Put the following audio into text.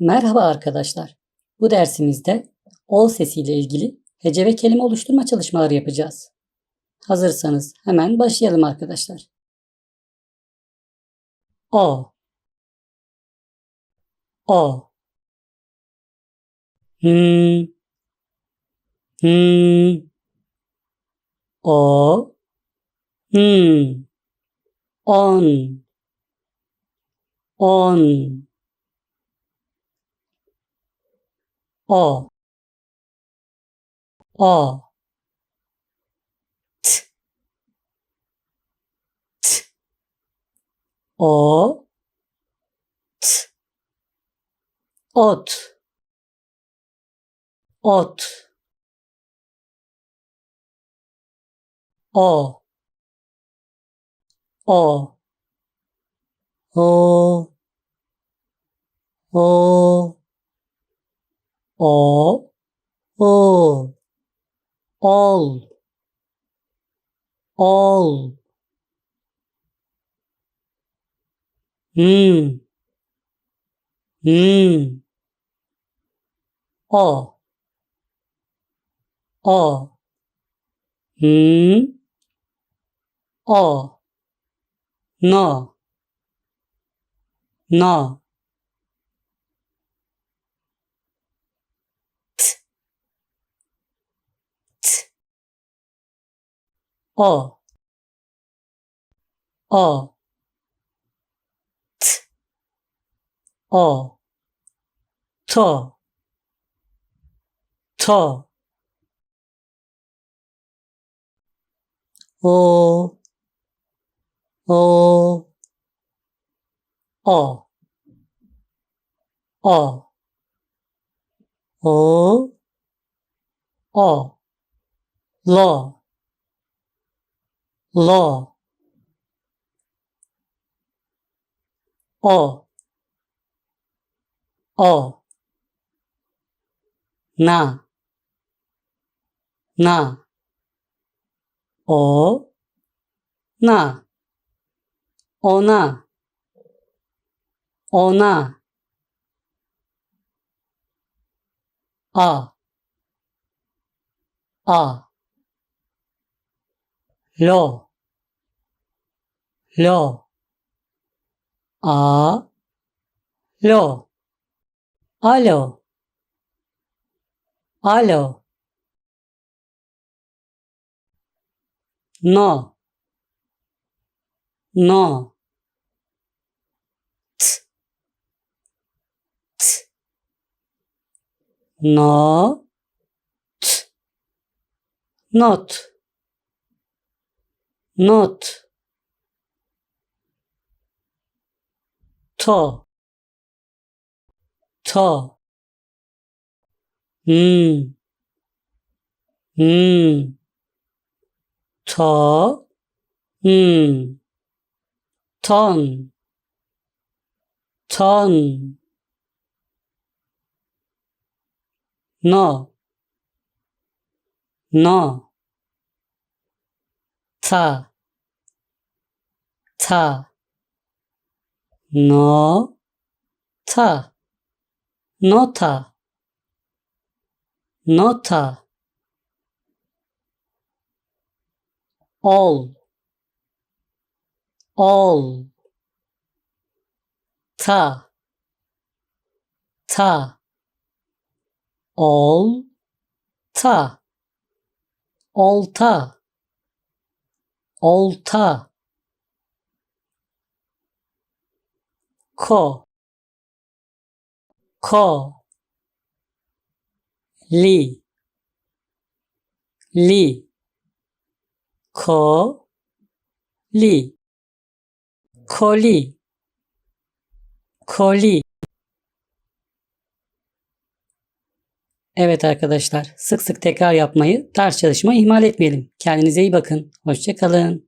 Merhaba arkadaşlar. Bu dersimizde ol sesiyle ilgili hece ve kelime oluşturma çalışmaları yapacağız. Hazırsanız hemen başlayalım arkadaşlar. O. O. Hmm Hmm O. Hmm On. On O O T. T. O. T. Ot. Ot. O. O. O. O O O Ol Ol Hmm Hmm O O Hmm O No No 哦哦次哦错错哦哦哦哦哦哦喽 Lo O O Na. Na. O Na. Ona Ona A. A. Lo лё, а, лё, алё, алё. Но, но, ц, ц, но, ц, нот, нот. 터, 터, 음, 음, 터, 음, 턴, 턴, 너, 너, 차, 차, No Ta Nota. Nota. All All Ta. Ta. All Ta. Olta. Olta Ko. Ko. Li. Li. Ko. Li. Koli. Koli. Evet arkadaşlar sık sık tekrar yapmayı, ders çalışmayı ihmal etmeyelim. Kendinize iyi bakın. Hoşça kalın.